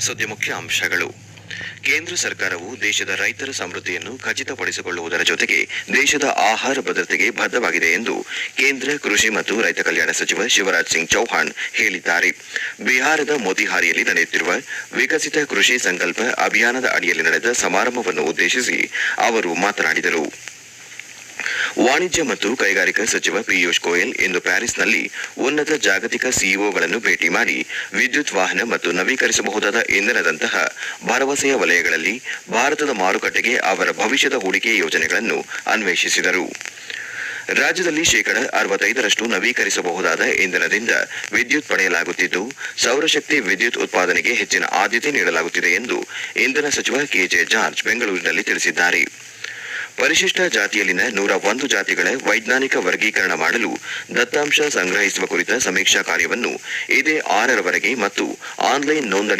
ಸದ್ಯ ಮುಖ್ಯ ಅಂಶಗಳು. ಕೇಂದ್ರ ಸರ್ಕಾರವು ದೇಶದ ರೈತರ ಸಮೃದ್ಧಿಯನ್ನು ಖಚಿತಪಡಿಸಿಕೊಳ್ಳುವುದರ ಜೊತೆಗೆ ದೇಶದ ಆಹಾರ ಭದ್ರತೆಗೆ ಬದ್ಧವಾಗಿದೆ ಎಂದು ಕೇಂದ್ರ ಕೃಷಿ ಮತ್ತು ರೈತ ಕಲ್ಯಾಣ ಸಚಿವ ಶಿವರಾಜ್ ಸಿಂಗ್ ಚೌಹಾಣ್ ಹೇಳಿದ್ದಾರೆ. ಬಿಹಾರದ ಮೋತಿಹಾರಿಯಲ್ಲಿ ನಡೆಯುತ್ತಿರುವ ವಿಕಸಿತ ಕೃಷಿ ಸಂಕಲ್ಪ ಅಭಿಯಾನದ ಅಡಿಯಲ್ಲಿ ನಡೆದ ಸಮಾರಂಭವನ್ನು ಉದ್ದೇಶಿಸಿ ಅವರು ಮಾತನಾಡಿದರು. ವಾಣಿಜ್ಯ ಮತ್ತು ಕೈಗಾರಿಕಾ ಸಚಿವ ಪಿಯೂಷ್ ಗೋಯಲ್ ಇಂದು ಪ್ಯಾರಿಸ್ನಲ್ಲಿ ಉನ್ನತ ಜಾಗತಿಕ ಸಿಇಒಗಳನ್ನು ಭೇಟಿ ಮಾಡಿ ವಿದ್ಯುತ್ ವಾಹನ ಮತ್ತು ನವೀಕರಿಸಬಹುದಾದ ಇಂಧನದಂತಹ ಭರವಸೆಯ ವಲಯಗಳಲ್ಲಿ ಭಾರತದ ಮಾರುಕಟ್ಟೆಗೆ ಅವರ ಭವಿಷ್ಯದ ಹೂಡಿಕೆ ಯೋಜನೆಗಳನ್ನು ಅನ್ವೇಷಿಸಿದರು. ರಾಜ್ಯದಲ್ಲಿ ಶೇಕಡ ಅರವತ್ತೈದರಷ್ಟು ನವೀಕರಿಸಬಹುದಾದ ಇಂಧನದಿಂದ ವಿದ್ಯುತ್ ಪಡೆಯಲಾಗುತ್ತಿದ್ದು, ಸೌರಶಕ್ತಿ ವಿದ್ಯುತ್ ಉತ್ಪಾದನೆಗೆ ಹೆಚ್ಚಿನ ಆದ್ಯತೆ ನೀಡಲಾಗುತ್ತಿದೆ ಎಂದು ಇಂಧನ ಸಚಿವ ಕೆಜೆ ಜಾರ್ಜ್ ಬೆಂಗಳೂರಿನಲ್ಲಿ ತಿಳಿಸಿದ್ದಾರೆ. ಪರಿಶಿಷ್ಟ ಜಾತಿಯಲ್ಲಿನ ನೂರ ಒಂದು ಜಾತಿಗಳ ವೈಜ್ಞಾನಿಕ ವರ್ಗೀಕರಣ ಮಾಡಲು ದತ್ತಾಂಶ ಸಂಗ್ರಹಿಸುವ ಕುರಿತ ಸಮೀಕ್ಷಾ ಕಾರ್ಯವನ್ನು ಇದೇ ಆರರವರೆಗೆ ಮತ್ತು ಆನ್ಲೈನ್ ನೋಂದಣಿ